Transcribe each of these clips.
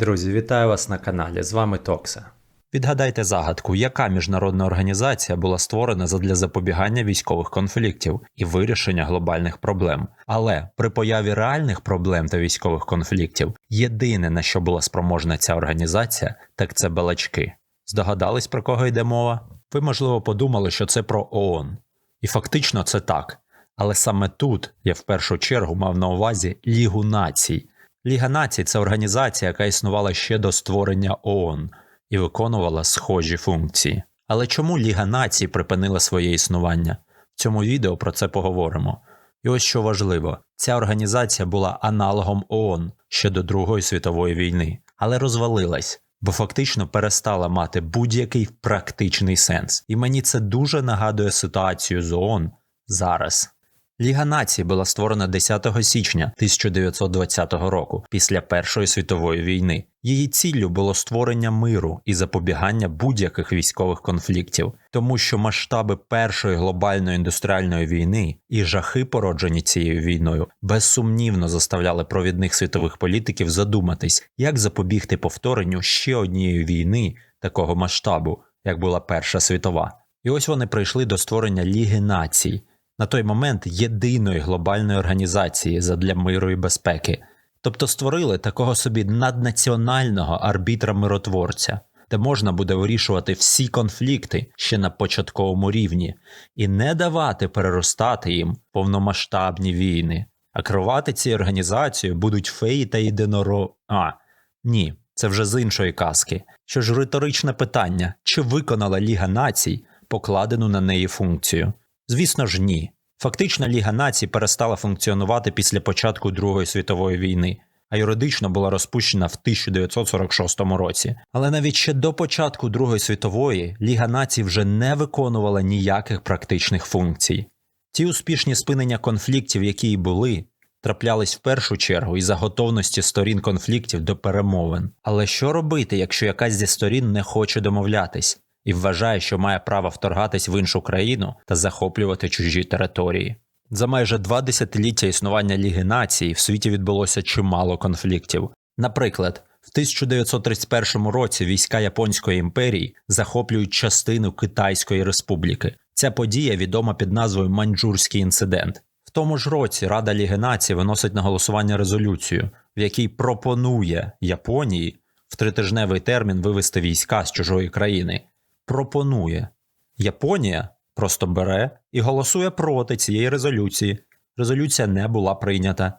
Друзі, вітаю вас на каналі. З вами Токса. Відгадайте загадку, яка міжнародна організація була створена задля запобігання військових конфліктів і вирішення глобальних проблем. Але при появі реальних проблем та військових конфліктів єдине на що була спроможна ця організація, так це балачки. Здогадались про кого йде мова? Ви, можливо, подумали, що це про ООН. І фактично це так. Але саме тут я в першу чергу мав на увазі Лігу націй. Ліга націй це організація, яка існувала ще до створення ООН і виконувала схожі функції. Але чому Ліга націй припинила своє існування? В цьому відео про це поговоримо. І ось що важливо: ця організація була аналогом ООН ще до Другої світової війни, але розвалилась, бо фактично перестала мати будь-який практичний сенс. І мені це дуже нагадує ситуацію з ООН зараз. Ліга націй була створена 10 січня 1920 року після Першої світової війни. Її ціллю було створення миру і запобігання будь-яких військових конфліктів, тому що масштаби першої глобальної індустріальної війни і жахи, породжені цією війною, безсумнівно заставляли провідних світових політиків задуматись, як запобігти повторенню ще однієї війни такого масштабу, як була Перша світова. І ось вони прийшли до створення Ліги націй на той момент єдиної глобальної організації задля миру і безпеки, тобто створили такого собі наднаціонального арбітра-миротворця, де можна буде вирішувати всі конфлікти ще на початковому рівні, і не давати переростати їм повномасштабні війни. А керувати цією організацією будуть феї та єдиноро. А, ні, це вже з іншої казки. Що ж риторичне питання: чи виконала Ліга націй покладену на неї функцію? Звісно ж, ні. Фактично, Ліга націй перестала функціонувати після початку Другої світової війни, а юридично була розпущена в 1946 році. Але навіть ще до початку Другої світової Ліга націй вже не виконувала ніяких практичних функцій. Ті успішні спинення конфліктів, які й були, траплялись в першу чергу із за готовності сторін конфліктів до перемовин. Але що робити, якщо якась зі сторін не хоче домовлятись? І вважає, що має право вторгатись в іншу країну та захоплювати чужі території. За майже два десятиліття існування Ліги націй в світі відбулося чимало конфліктів. Наприклад, в 1931 році війська Японської імперії захоплюють частину Китайської республіки. Ця подія відома під назвою Маньчжурський інцидент. В тому ж році Рада Ліги націй виносить на голосування резолюцію, в якій пропонує Японії в тритижневий термін вивести війська з чужої країни пропонує. Японія просто бере і голосує проти цієї резолюції. Резолюція не була прийнята.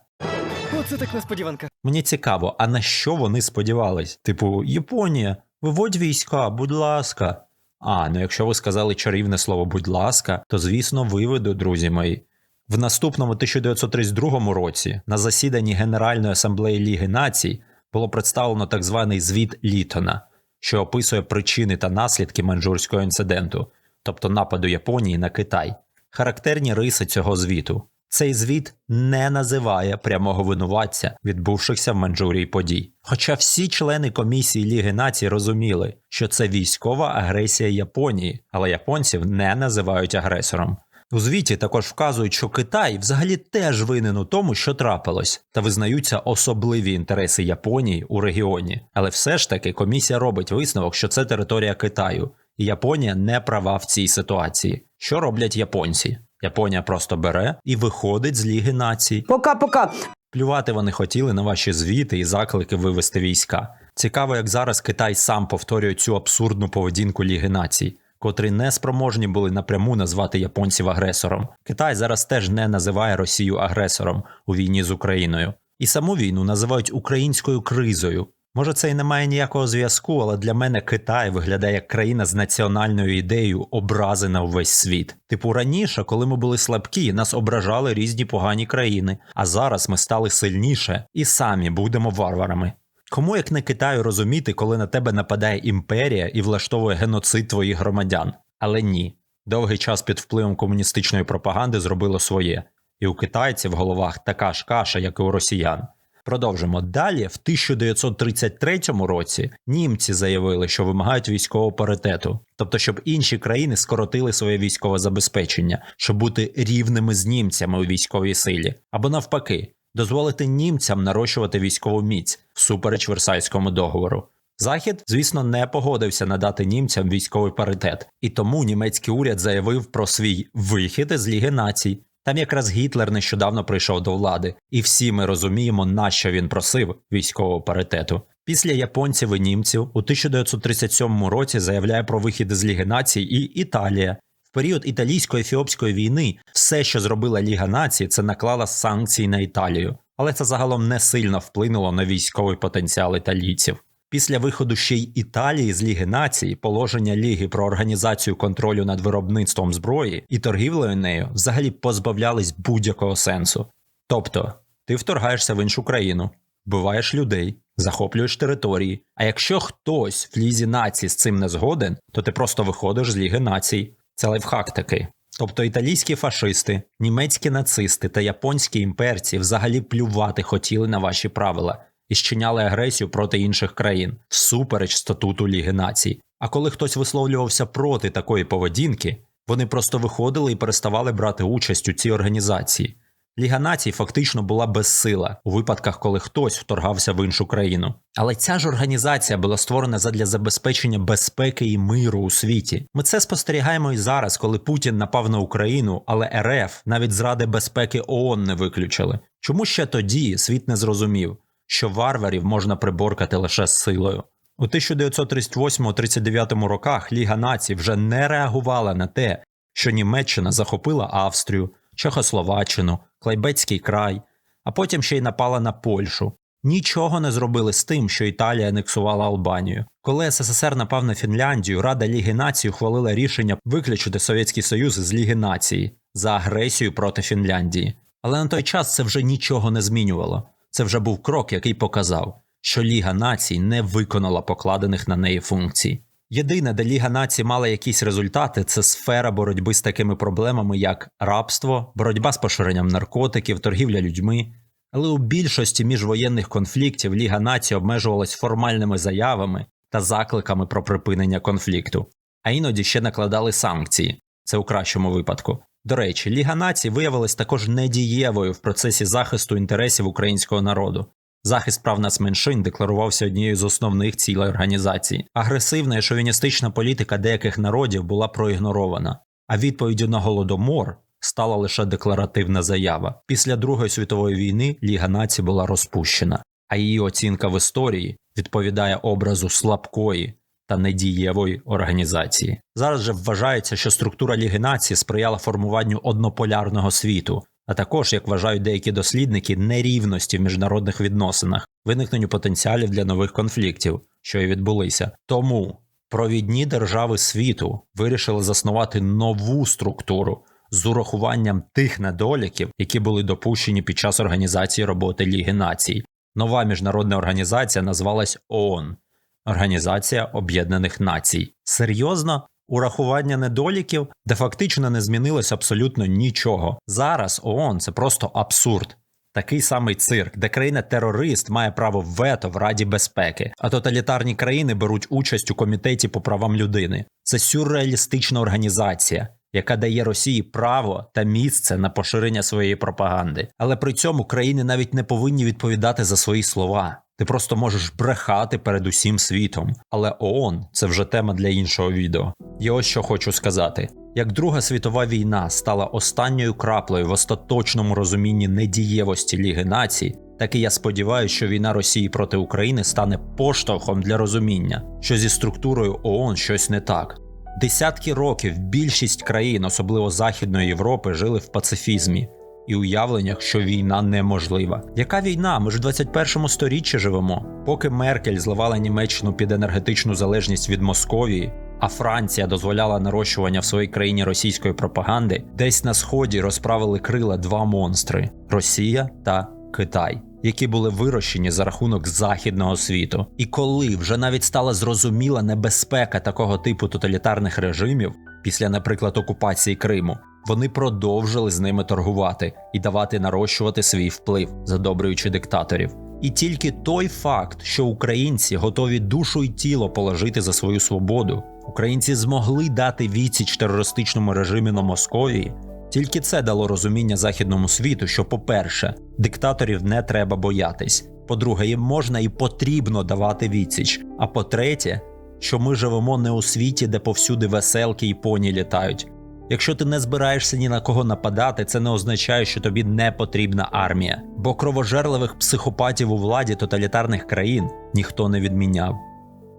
Оце так несподіванка. Мені цікаво, а на що вони сподівались? Типу, Японія, виводь війська, будь ласка. А, ну якщо ви сказали чарівне слово будь ласка, то звісно виведу, друзі мої. В наступному 1932 році на засіданні Генеральної асамблеї Ліги націй було представлено так званий звіт Літона що описує причини та наслідки маньчжурського інциденту, тобто нападу Японії на Китай. Характерні риси цього звіту. Цей звіт не називає прямого винуватця відбувшихся в Маньчжурії подій. Хоча всі члени комісії Ліги націй розуміли, що це військова агресія Японії, але японців не називають агресором. У звіті також вказують, що Китай взагалі теж винен у тому, що трапилось, та визнаються особливі інтереси Японії у регіоні. Але все ж таки комісія робить висновок, що це територія Китаю, і Японія не права в цій ситуації. Що роблять японці? Японія просто бере і виходить з Ліги націй. Пока-пока. Плювати вони хотіли на ваші звіти і заклики вивести війська. Цікаво, як зараз Китай сам повторює цю абсурдну поведінку Ліги націй котрі не спроможні були напряму назвати японців агресором. Китай зараз теж не називає Росію агресором у війні з Україною, і саму війну називають українською кризою. Може, це і не має ніякого зв'язку, але для мене Китай виглядає як країна з національною ідеєю образи на увесь світ. Типу раніше, коли ми були слабкі, нас ображали різні погані країни, а зараз ми стали сильніше і самі будемо варварами. Кому як не Китаю розуміти, коли на тебе нападає імперія і влаштовує геноцид твоїх громадян? Але ні. Довгий час під впливом комуністичної пропаганди зробило своє, і у китайців в головах така ж каша, як і у росіян. Продовжимо далі. В 1933 році німці заявили, що вимагають військового паритету, тобто, щоб інші країни скоротили своє військове забезпечення, щоб бути рівними з німцями у військовій силі, або навпаки, дозволити німцям нарощувати військову міць всупереч Версальському договору. Захід, звісно, не погодився надати німцям військовий паритет, і тому німецький уряд заявив про свій вихід із Ліги націй. Там якраз Гітлер нещодавно прийшов до влади, і всі ми розуміємо, на що він просив військового паритету. Після японців і німців у 1937 році заявляє про вихід із Ліги націй і Італія. В період італійсько-ефіопської війни все, що зробила Ліга націй, це наклала санкції на Італію, але це загалом не сильно вплинуло на військовий потенціал італійців. Після виходу ще й Італії з Ліги націй, положення Ліги про організацію контролю над виробництвом зброї і торгівлею нею взагалі позбавлялись будь-якого сенсу. Тобто, ти вторгаєшся в іншу країну, вбиваєш людей, захоплюєш території. А якщо хтось в лізі націй з цим не згоден, то ти просто виходиш з Ліги націй. Це лайфхак такий. Тобто італійські фашисти, німецькі нацисти та японські імперці взагалі плювати хотіли на ваші правила і щиняли агресію проти інших країн всупереч статуту Ліги націй. А коли хтось висловлювався проти такої поведінки, вони просто виходили і переставали брати участь у цій організації. Ліга націй фактично була безсила у випадках, коли хтось вторгався в іншу країну. Але ця ж організація була створена задля забезпечення безпеки і миру у світі. Ми це спостерігаємо і зараз, коли Путін напав на Україну, але РФ навіть зради безпеки ООН не виключили. Чому ще тоді світ не зрозумів, що варварів можна приборкати лише з силою? У 1938-39 роках Ліга націй вже не реагувала на те, що Німеччина захопила Австрію, Чехословаччину, Клайбецький край, а потім ще й напала на Польщу. Нічого не зробили з тим, що Італія анексувала Албанію. Коли СССР напав на Фінляндію, Рада Ліги націй ухвалила рішення виключити Совєтський Союз з Ліги націй за агресію проти Фінляндії. Але на той час це вже нічого не змінювало. Це вже був крок, який показав, що Ліга націй не виконала покладених на неї функцій. Єдине, де Ліга націй мала якісь результати, це сфера боротьби з такими проблемами, як рабство, боротьба з поширенням наркотиків, торгівля людьми. Але у більшості міжвоєнних конфліктів Ліга націй обмежувалась формальними заявами та закликами про припинення конфлікту, а іноді ще накладали санкції, це у кращому випадку. До речі, Ліга націй виявилась також недієвою в процесі захисту інтересів українського народу. Захист прав нацменшин декларувався однією з основних цілей організації. Агресивна і шовіністична політика деяких народів була проігнорована, а відповіддю на голодомор стала лише декларативна заява. Після Другої світової війни Ліга націй була розпущена, а її оцінка в історії відповідає образу слабкої та недієвої організації. Зараз же вважається, що структура Ліги націй сприяла формуванню однополярного світу, а також, як вважають деякі дослідники, нерівності в міжнародних відносинах, виникненню потенціалів для нових конфліктів, що і відбулися. Тому провідні держави світу вирішили заснувати нову структуру з урахуванням тих недоліків, які були допущені під час організації роботи Ліги націй. Нова міжнародна організація назвалась ООН Організація Об'єднаних Націй. Серйозно, урахування недоліків, де фактично не змінилось абсолютно нічого. Зараз ООН це просто абсурд. Такий самий цирк, де країна-терорист має право вето в Раді безпеки, а тоталітарні країни беруть участь у комітеті по правам людини. Це сюрреалістична організація, яка дає Росії право та місце на поширення своєї пропаганди. Але при цьому країни навіть не повинні відповідати за свої слова. Ти просто можеш брехати перед усім світом. Але ООН – це вже тема для іншого відео. І ось що хочу сказати: як Друга світова війна стала останньою краплею в остаточному розумінні недієвості Ліги націй, так і я сподіваюся, що війна Росії проти України стане поштовхом для розуміння, що зі структурою ООН щось не так. Десятки років більшість країн, особливо Західної Європи, жили в пацифізмі і уявленнях, що війна неможлива. Яка війна? Ми ж в 21 сторіччі живемо. Поки Меркель зливала Німеччину під енергетичну залежність від Московії, а Франція дозволяла нарощування в своїй країні російської пропаганди, десь на сході розправили крила два монстри Росія та Китай. Які були вирощені за рахунок західного світу, і коли вже навіть стала зрозуміла небезпека такого типу тоталітарних режимів після, наприклад, окупації Криму, вони продовжили з ними торгувати і давати нарощувати свій вплив, задобрюючи диктаторів. І тільки той факт, що українці готові душу й тіло положити за свою свободу, українці змогли дати відсіч терористичному режимі на Московії, Тільки це дало розуміння західному світу, що, по-перше, диктаторів не треба боятись. По-друге, їм можна і потрібно давати відсіч. А по-третє, що ми живемо не у світі, де повсюди веселки і поні літають. Якщо ти не збираєшся ні на кого нападати, це не означає, що тобі не потрібна армія. Бо кровожерливих психопатів у владі тоталітарних країн ніхто не відміняв.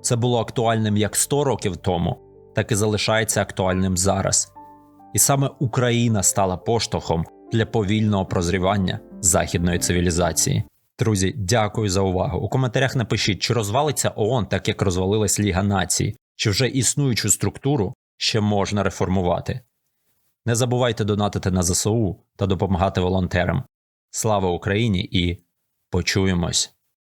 Це було актуальним як 100 років тому, так і залишається актуальним зараз. І саме Україна стала поштовхом для повільного прозрівання західної цивілізації. Друзі, дякую за увагу. У коментарях напишіть, чи розвалиться ООН так, як розвалилась Ліга націй, чи вже існуючу структуру ще можна реформувати. Не забувайте донатити на ЗСУ та допомагати волонтерам. Слава Україні і почуємось!